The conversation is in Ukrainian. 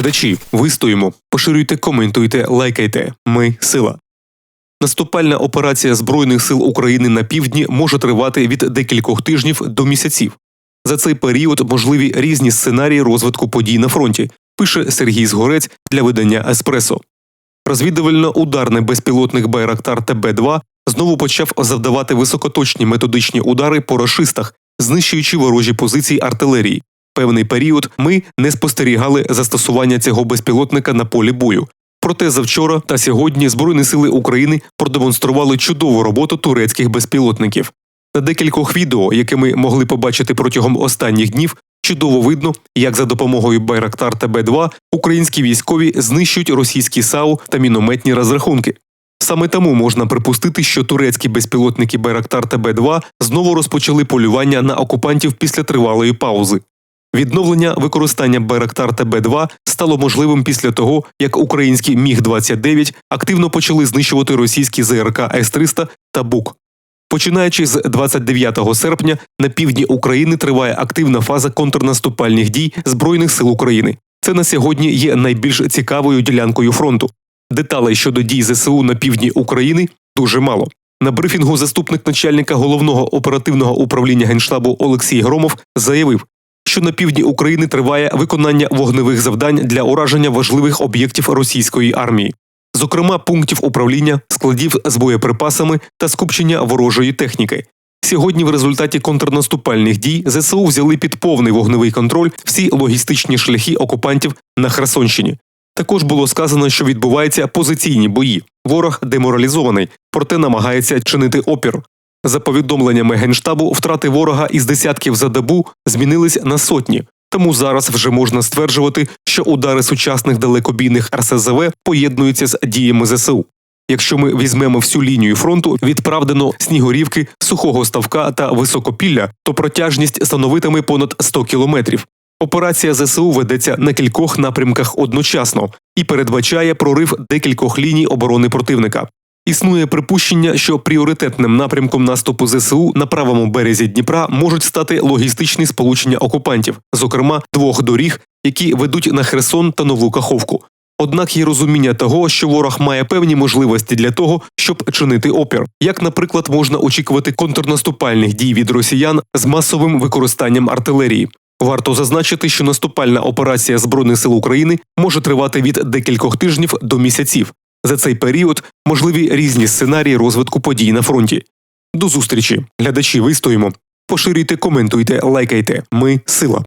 Глядачі, вистоїмо, поширюйте, коментуйте, лайкайте. Ми сила. Наступальна операція Збройних сил України на півдні може тривати від декількох тижнів до місяців. За цей період можливі різні сценарії розвитку подій на фронті, пише Сергій Згорець для видання Еспресо. Розвідувально-ударний безпілотник Байрактар ТБ-2 знову почав завдавати високоточні методичні удари по рашистах, знищуючи ворожі позиції артилерії. Певний період ми не спостерігали застосування цього безпілотника на полі бою. Проте завчора та сьогодні Збройні сили України продемонстрували чудову роботу турецьких безпілотників. На декількох відео, які ми могли побачити протягом останніх днів, чудово видно, як за допомогою Байрактар ТБ-2 українські військові знищують російські САУ та мінометні розрахунки. Саме тому можна припустити, що турецькі безпілотники Байрактар ТБ-2 знову розпочали полювання на окупантів після тривалої паузи. Відновлення використання Байрактар ТБ-2 стало можливим після того, як українські Міг-29 активно почали знищувати російські ЗРК С-300 та БУК. Починаючи з 29 серпня на півдні України триває активна фаза контрнаступальних дій Збройних сил України. Це на сьогодні є найбільш цікавою ділянкою фронту. Деталей щодо дій ЗСУ на півдні України дуже мало. На брифінгу заступник начальника головного оперативного управління генштабу Олексій Громов заявив, що на півдні України триває виконання вогневих завдань для ураження важливих об'єктів російської армії, зокрема пунктів управління, складів з боєприпасами та скупчення ворожої техніки. Сьогодні, в результаті контрнаступальних дій, ЗСУ взяли під повний вогневий контроль всі логістичні шляхи окупантів на Херсонщині. Також було сказано, що відбуваються позиційні бої. Ворог деморалізований, проте намагається чинити опір. За повідомленнями генштабу, втрати ворога із десятків за добу змінились на сотні. Тому зараз вже можна стверджувати, що удари сучасних далекобійних РСЗВ поєднуються з діями ЗСУ. Якщо ми візьмемо всю лінію фронту, відправдено снігурівки, сухого ставка та високопілля, то протяжність становитиме понад 100 кілометрів. Операція ЗСУ ведеться на кількох напрямках одночасно і передбачає прорив декількох ліній оборони противника. Існує припущення, що пріоритетним напрямком наступу ЗСУ на правому березі Дніпра можуть стати логістичні сполучення окупантів, зокрема двох доріг, які ведуть на Херсон та Нову Каховку. Однак є розуміння того, що ворог має певні можливості для того, щоб чинити опір, як, наприклад, можна очікувати контрнаступальних дій від росіян з масовим використанням артилерії. Варто зазначити, що наступальна операція Збройних сил України може тривати від декількох тижнів до місяців. За цей період можливі різні сценарії розвитку подій на фронті. До зустрічі, глядачі, вистоїмо. Поширюйте, коментуйте, лайкайте. Ми сила.